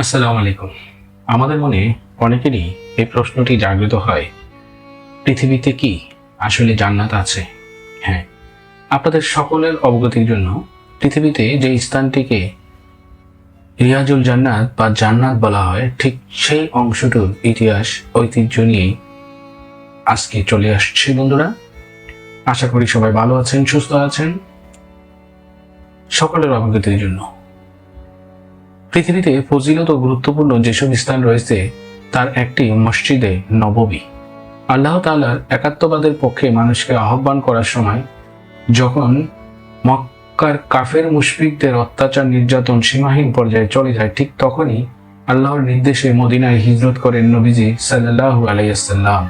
আসসালামু আলাইকুম। আমাদের মনে অনেকেরই এই প্রশ্নটি জাগ্রত হয়, পৃথিবীতে কি আসলে জান্নাত আছে? হ্যাঁ আপনাদের সকলের অবগতির জন্য পৃথিবীতে যে স্থানটিকে রিয়াজুল জান্নাত বা জান্নাত বলা হয়, ঠিক সেই অংশটুর ইতিহাস, ঐতিহ্য নিয়েই আজকে চলে আসছে বন্ধুরা। আশা করি সবাই ভালো আছেন, সুস্থ আছেন, সকলের অবগতির জন্য। পৃথিবীতে ফজিলত ও গুরুত্বপূর্ণ যেসব স্থান রয়েছে, তার একটি মসজিদে নববী আল্লাহ তাআলার একাত্মবাদের পক্ষে মানুষকে আহ্বান করার সময়, যখন মক্কার কাফের মুশফিকদের অত্যাচার নির্যাতন সীমাহীন পর্যায়ে চলে যায়, ঠিক তখনই আল্লাহর নির্দেশে মদিনায় হিজরত করেন নবীজি সাল্লাল্লাহু আলাইসাল্লাম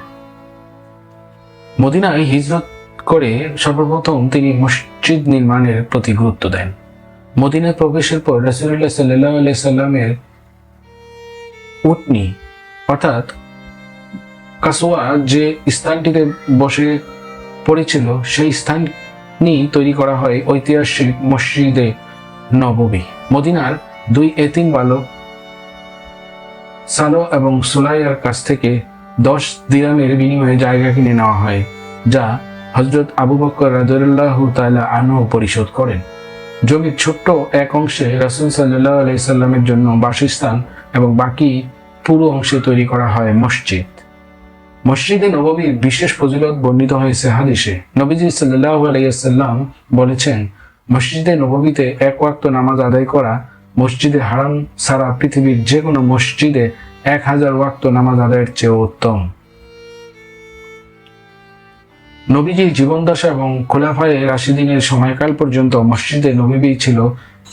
মদিনায় হিজরত করে সর্বপ্রথম তিনি মসজিদ নির্মাণের প্রতি গুরুত্ব দেন। মদিনায় প্রবেশের পর রাসুল্লাহ সাল্লাহ আলাই সাল্লামের উটনি, অর্থাৎ কাসোয়া যে স্থানটিতে বসে পড়েছিল, সেই স্থানই তৈরি করা হয় ঐতিহাসিক মসজিদে নববী মদিনার দুই এতিম বালক সালো এবং সুলাইয়ার কাছ থেকে দশ দিরামের বিনিময়ে জায়গা কিনে নেওয়া হয়, যা হজরত আবু বকর রাজুল্লাহ তালা আনু পরিশোধ করেন। জমির ছোট্ট এক অংশে রাসুল সাল্লাহ আলাইসাল্লামের জন্য বাসস্থান এবং বাকি পুরো অংশে তৈরি করা হয় মসজিদ। মসজিদে নববীর বিশেষ ফজিলত বর্ণিত হয়েছে হাদিসে। নবীজি সাল্লাহ আলাইসাল্লাম বলেছেন, মসজিদে নববীতে এক ওয়াক্ত নামাজ আদায় করা মসজিদে হারাম সারা পৃথিবীর যে কোনো মসজিদে এক হাজার ওয়াক্ত নামাজ আদায়ের চেয়ে উত্তম। নবীজির জীবনদশা এবং খোলাফায়ে রাশিদিনের সময়কাল পর্যন্ত মসজিদে নবীবী ছিল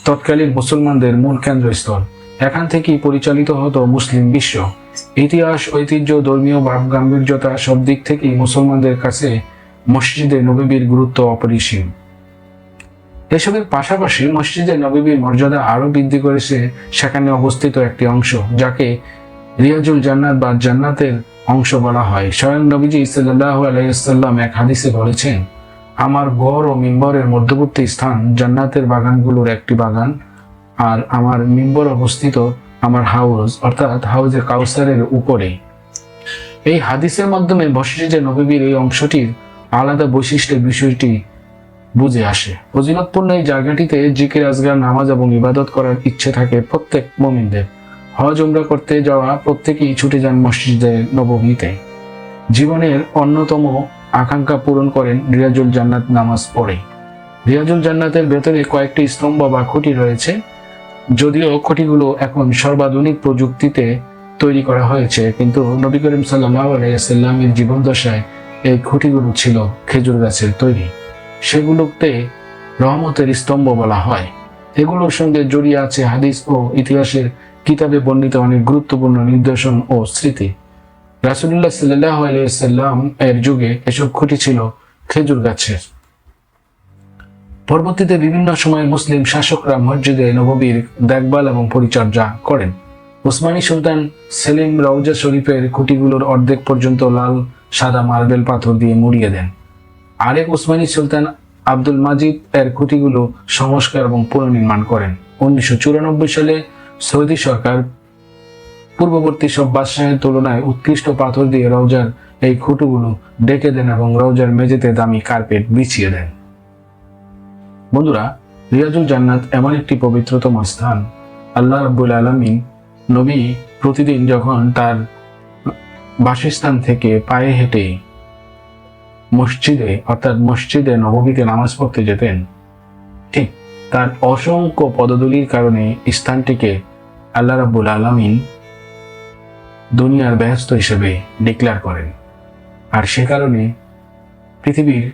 তৎকালীন মুসলমানদের মূল কেন্দ্রস্থল। এখান থেকেই পরিচালিত হতো মুসলিম বিশ্ব। ইতিহাস, ঐতিহ্য, ধর্মীয় ভাব, গাম্ভীর্যতা সব দিক থেকেই মুসলমানদের কাছে মসজিদে নবীবীর গুরুত্ব অপরিসীম। এসবের পাশাপাশি মসজিদে নবীবীর মর্যাদা আরও বৃদ্ধি করেছে সেখানে অবস্থিত একটি অংশ, যাকে রিয়াজুল জান্নাত বা জান্নাতের অংশ বলা হয়। স্বয়ং নবীজি সাল্লাহ আলাইসাল্লাম এক হাদিসে বলেছেন, আমার গড় ও মিম্বরের মধ্যবর্তী স্থান জান্নাতের বাগানগুলোর একটি বাগান, আর আমার মিম্বর অবস্থিত আমার হাউস, অর্থাৎ হাউজে কাউসারের উপরে। এই হাদিসের মাধ্যমে মসজিদে নবীবীর এই অংশটির আলাদা বৈশিষ্ট্যের বিষয়টি বুঝে আসে। ফজিলতপূর্ণ এই জায়গাটিতে জিকির, আজগার, নামাজ এবং ইবাদত করার ইচ্ছে থাকে প্রত্যেক মমিনদের। হজ উমরা করতে যাওয়া প্রত্যেকেই ছুটে যান মসজিদে নবমীতে। জীবনের অন্যতম আকাঙ্ক্ষা পূরণ করেন রিয়াজুল জান্নাত নামাজ পড়ে। রিয়াজুল জান্নাতের ভেতরে কয়েকটি স্তম্ভ বা খুঁটি রয়েছে, যদিও খুঁটিগুলো এখন সর্বাধুনিক প্রযুক্তিতে তৈরি করা হয়েছে, কিন্তু নবী করিম আলাইসাল্লামের জীবন দশায় এই খুঁটিগুলো ছিল খেজুর গাছের তৈরি। সেগুলোতে রহমতের স্তম্ভ বলা হয়। এগুলোর সঙ্গে জড়িয়ে আছে হাদিস ও ইতিহাসের কিতাবে বর্ণিত অনেক গুরুত্বপূর্ণ নিদর্শন ও স্মৃতি। রাসুল্লাহ সাল্লাহ আলাইসাল্লাম এর যুগে এসব খুঁটি ছিল খেজুর গাছের। পরবর্তীতে বিভিন্ন সময়ে মুসলিম শাসকরা মসজিদে নববীর দেখভাল এবং পরিচর্যা করেন। উসমানী সুলতান সেলিম রওজা শরীফের খুঁটিগুলোর অর্ধেক পর্যন্ত লাল, সাদা মার্বেল পাথর দিয়ে মুড়িয়ে দেন। আরেক উসমানী সুলতান আব্দুল মাজিদ এর খুঁটিগুলো সংস্কার এবং পুনর্নির্মাণ করেন। উনিশশো চুরানব্বই সালে সৌদি সরকার পূর্ববর্তী সব বাদশাহের তুলনায় উৎকৃষ্ট পাথর দিয়ে রওজার এই খুঁটিগুলো ডেকে দেন এবং রওজার মেঝেতে দামি কার্পেট বিছিয়ে দেন। বন্ধুরা, রিয়াজুল জান্নাত এমন একটি পবিত্রতম স্থান। আল্লাহ রাব্বুল আলমিন নবী প্রতিদিন যখন তার বাসস্থান থেকে পায়ে হেঁটে মসজিদে, অর্থাৎ মসজিদে নবমীতে নামাজ পড়তে যেতেন, ঠিক তার অসংখ্য পদদলির কারণে স্থানটিকে আল্লাহ রাব্বুল আলমিন দুনিয়ার ব্যস্ত হিসেবে ডিক্লেয়ার করেন। আর সে কারণে পৃথিবীর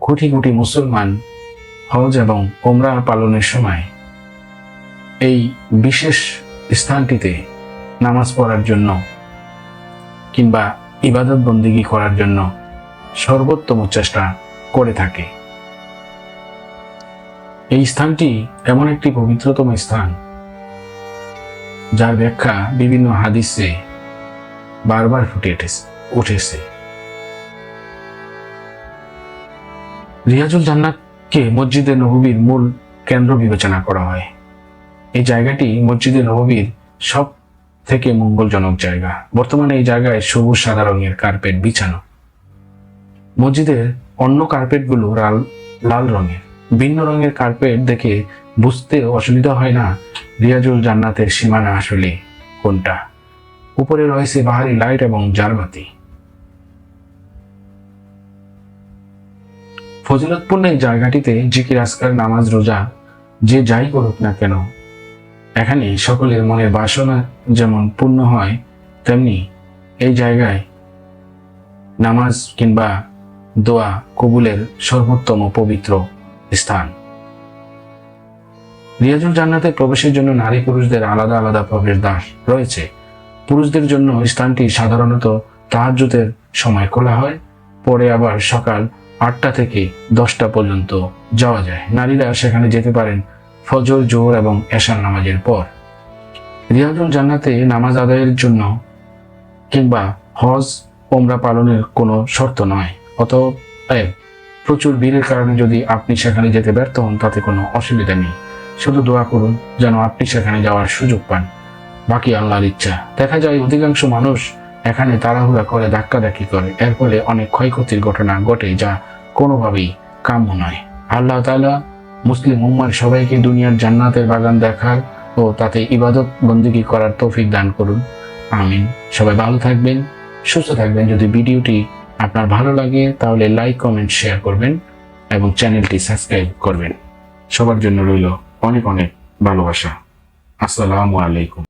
কোটি কোটি মুসলমান হজ এবং ওমরা পালনের সময় এই বিশেষ স্থানটিতে নামাজ পড়ার জন্য কিংবা ইবাদত বন্দিগি করার জন্য সর্বোত্তম চেষ্টা করে থাকে। এই স্থানটি এমন একটি পবিত্রতম স্থান যার ব্যাখ্যা বিভিন্ন হাদিসে বারবার ফুটে উঠেছে রিয়াজুল জান্নাতকে মসজিদে নববীর মূল কেন্দ্র বিবেচনা করা হয়। এই জায়গাটি মসজিদে নববীর সব থেকে মঙ্গলজনক জায়গা। বর্তমানে এই জায়গায় সবুজ, সাদা রঙের কার্পেট বিছানো। মসজিদের অন্য কার্পেটগুলো লাল লাল রঙের। ভিন্ন রঙের কার্পেট দেখে বুঝতে অসুবিধা হয় না। রিয়াজুল জান্নাতের সীমানা আসলে কোনটা? উপরে রয়েছে বাহারি লাইট এবং জারবাতি। ফজিলতপূর্ণ এই জায়গাটিতে জিকির আসকার নামাজ, রোজা, যে যাই করুক না কেন, এখানে সকলের মনের বাসনা যেমন পূর্ণ হয়, তেমনি এই জায়গায় নামাজ কিংবা দোয়া কবুলের সর্বোত্তম পবিত্র স্থান। রিয়াজুল জান্নাতে প্রবেশের জন্য নারী পুরুষদের আলাদা আলাদা প্রবেশ দ্বার রয়েছে। পুরুষদের জন্য স্থানটি সাধারণত তাহাজ্জুদের সময় খোলা হয়, পরে আবার সকাল আটটা থেকে দশটা পর্যন্ত যাওয়া যায়। নারীরা সেখানে যেতে পারেন ফজর জোর এবং এশার নামাজের পর। রিয়াজুল জান্নাতে নামাজ আদায়ের জন্য কিংবা হজ ওমরা পালনের কোনো শর্ত নয় অতএব প্রচুর ভিড়ের কারণে যদি আপনি সেখানে যেতে ব্যর্থ হন, তাতে কোনো অসুবিধা নেই। শুধু দোয়া করুন যেন আপনি সেখানে যাওয়ার সুযোগ পান। বাকি আল্লাহর ইচ্ছা। দেখা যায় অধিকাংশ মানুষ এখানে তাড়াহুড়া করে, ধাক্কাধাক্কি করে। এর ফলে অনেক ক্ষয়ক্ষতির ঘটনা ঘটে যা কোনোভাবেই কাম্য নয়। আল্লাহ তাআলা মুসলিম উম্মার সবাইকে দুনিয়ার জান্নাতের বাগান দেখার ও তাতে ইবাদত বন্দিগি করার তৌফিক দান করুন। আমিন। সবাই ভালো থাকবেন, সুস্থ থাকবেন। যদি ভিডিওটি আপনার ভালো লাগে, তাহলে লাইক, কমেন্ট, শেয়ার করবেন এবং চ্যানেলটি সাবস্ক্রাইব করবেন। সবার জন্য রইল অনেক অনেক ভালোবাসা। আসসালামু আলাইকুম।